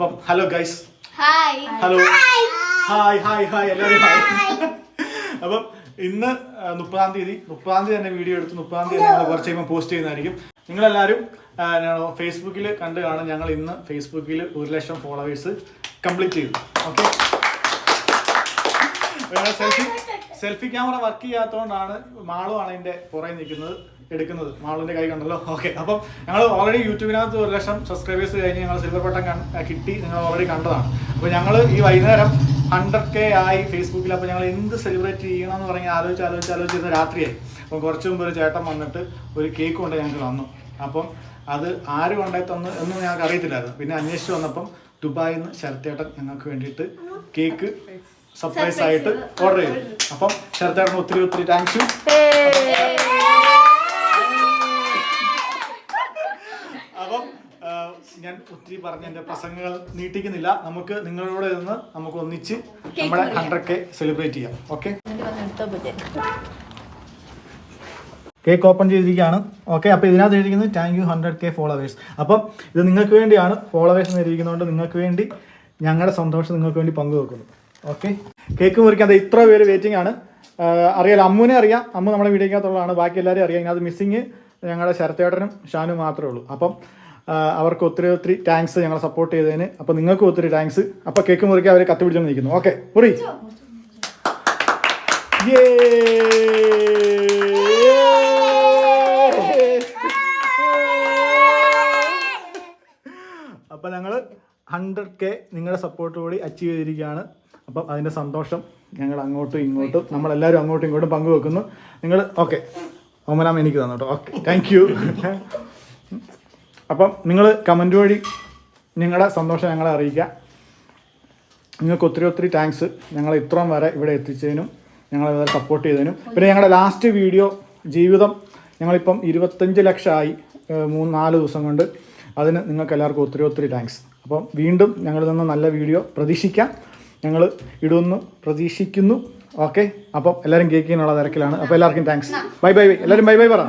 അപ്പം hello guys. Hello. Hi hi hi എല്ലാവരും hi അപ്പം ഇന്ന് മുപ്പതാം തീയതി. മുപ്പതാം തീയതി തന്നെ വീഡിയോ എടുത്ത് മുപ്പതാം തീയതി ഞങ്ങൾ കുറച്ച് കഴിയുമ്പോൾ പോസ്റ്റ് ചെയ്യുന്നതായിരിക്കും. നിങ്ങളെല്ലാവരും ഫേസ്ബുക്കിൽ കണ്ട് കാണും ഞങ്ങൾ ഇന്ന് ഫേസ്ബുക്കിൽ ഒരു ലക്ഷം ഫോളോവേഴ്സ് കംപ്ലീറ്റ് ചെയ്തു. Okay selfie selfie camera work ചെയ്യാത്തതുകൊണ്ടാണ് മാളുമാണ് ഇതിന്റെ പുറകെ നിൽക്കുന്നത് എടുക്കുന്നത്. മാളുവിന്റെ കൈ കണ്ടല്ലോ. ഓക്കെ അപ്പം ഞങ്ങൾ ഓൾറെഡി യൂട്യൂബിനകത്ത് ഒരു ലക്ഷം സബ്സ്ക്രൈബേഴ്സ് കഴിഞ്ഞ് ഞങ്ങൾ സിൽവർ ബട്ടൺ കിട്ടി. നിങ്ങൾ ഓൾറെഡി കണ്ടതാണ്. അപ്പോൾ ഞങ്ങൾ ഈ വൈകുന്നേരം ഹൺഡ്രഡ് കെ ആയി ഫേസ്ബുക്കിൽ അപ്പോൾ ഞങ്ങൾ എന്ത് സെലിബ്രേറ്റ് ചെയ്യണം എന്ന് പറഞ്ഞ് ആലോചിച്ച് ആലോചിച്ച് ആലോചിച്ച് രാത്രിയായി. അപ്പം കുറച്ച് മുമ്പ് ഒരു ചേട്ടൻ വന്നിട്ട് ഒരു കേക്ക് കൊണ്ട് ഞങ്ങൾക്ക് തന്നു. അപ്പം അത് ആര് കൊണ്ടേ തന്നു എന്ന് ഞങ്ങൾക്ക് അറിയത്തില്ലായിരുന്നു. പിന്നെ അന്വേഷിച്ച് വന്നപ്പം ദുബായിൽ നിന്ന് ശരത്തേട്ടൻ ഞങ്ങൾക്ക് വേണ്ടിയിട്ട് കേക്ക് സർപ്രൈസ് ആയിട്ട് ഓർഡർ ചെയ്തു. അപ്പം ശരത്തേട്ടന് ഒത്തിരി ഒത്തിരി താങ്ക്സ് അപ്പം ഞാൻ ഒത്തിരി പറഞ്ഞ എന്റെ പ്രസംഗങ്ങൾ നീട്ടിക്കുന്നില്ല. നമുക്ക് നിങ്ങളോട് നിന്ന് നമുക്ക് ഒന്നിച്ച് നമ്മുടെ ഹൺഡ്രഡ് കെ സെലിബ്രേറ്റ് ചെയ്യാം. ഓക്കെ കേക്ക് ഓപ്പൺ ചെയ്തിരിക്കുകയാണ്. ഓക്കെ അപ്പോൾ ഇതിനകത്ത് എഴുതിയിരിക്കുന്നത് thank you hundred K followers അപ്പം ഇത് നിങ്ങൾക്ക് വേണ്ടിയാണ് ഫോളോവേഴ്സ് എന്ന് എഴുതിയിരിക്കുന്നതുകൊണ്ട് നിങ്ങൾക്ക് വേണ്ടി ഞങ്ങളുടെ സന്തോഷം നിങ്ങൾക്ക് വേണ്ടി പങ്കുവെക്കുന്നു. ഓക്കെ. കേക്ക് മുറിക്കാൻ അത് ഇത്ര പേര് വെയിറ്റിംഗ് ആണ്. അറിയാലോ അമ്മുവിനെ അറിയാം. അമ്മു നമ്മുടെ വീഡിയോക്കകത്തുള്ളതാണ് ബാക്കി എല്ലാവരും അറിയാം. ഇതിനകത്ത് മിസ്സിങ് ഞങ്ങളുടെ ശരത്തേട്ടനും ഷാനും മാത്രമേ ഉള്ളൂ. അപ്പം അവർക്ക് ഒത്തിരി ഒത്തിരി താങ്ക്സ് ഞങ്ങളെ സപ്പോർട്ട് ചെയ്തതിന്. അപ്പം നിങ്ങൾക്കും ഒത്തിരി താങ്ക്സ് അപ്പം കേക്ക് മുറിക്കാൻ അവർ കത്തി പിടിച്ചോണ്ട് നിൽക്കുന്നു ഓക്കെ മുറി. അപ്പം ഞങ്ങൾ ഹൺഡ്രഡ് കെ നിങ്ങളുടെ സപ്പോർട്ടോടി അച്ചീവ് ചെയ്തിരിക്കുകയാണ്. അപ്പം അതിന്റെ സന്തോഷം ഞങ്ങൾ അങ്ങോട്ടും ഇങ്ങോട്ടും നമ്മളെല്ലാവരും അങ്ങോട്ടും ഇങ്ങോട്ടും പങ്കുവെക്കുന്നു. നിങ്ങൾ ഓക്കെ ഓമനാം എനിക്ക് തന്നു കേട്ടോ. ഓക്കെ താങ്ക് യു അപ്പം നിങ്ങൾ കമന്റ് വഴി നിങ്ങളുടെ സന്തോഷം ഞങ്ങളെ അറിയിക്കുക. നിങ്ങൾക്ക് ഒത്തിരി ഒത്തിരി താങ്ക്സ് ഞങ്ങളെ ഇത്രയും വരെ ഇവിടെ എത്തിച്ചതിനും ഞങ്ങളെ സപ്പോർട്ട് ചെയ്തതിനും. പിന്നെ ഞങ്ങളുടെ ലാസ്റ്റ് വീഡിയോ ജീവിതം ഞങ്ങളിപ്പം ഇരുപത്തഞ്ച് ലക്ഷമായി മൂന്ന് നാല് ദിവസം കൊണ്ട് അതിന് നിങ്ങൾക്ക് എല്ലാവർക്കും ഒത്തിരി ഒത്തിരി താങ്ക്സ് അപ്പം വീണ്ടും ഞങ്ങളിൽ നിന്ന് നല്ല വീഡിയോ പ്രതീക്ഷിക്കാം. ഞങ്ങൾ ഇടുമെന്ന് പ്രതീക്ഷിക്കുന്നു. ഓക്കെ അപ്പം എല്ലാവരും കേക്ക് ചെയ്യാനുള്ള തിരക്കിലാണ്. അപ്പോൾ എല്ലാവർക്കും താങ്ക്സ് ബൈ ബൈ ബൈ എല്ലാവരും ബൈ ബൈ പറ.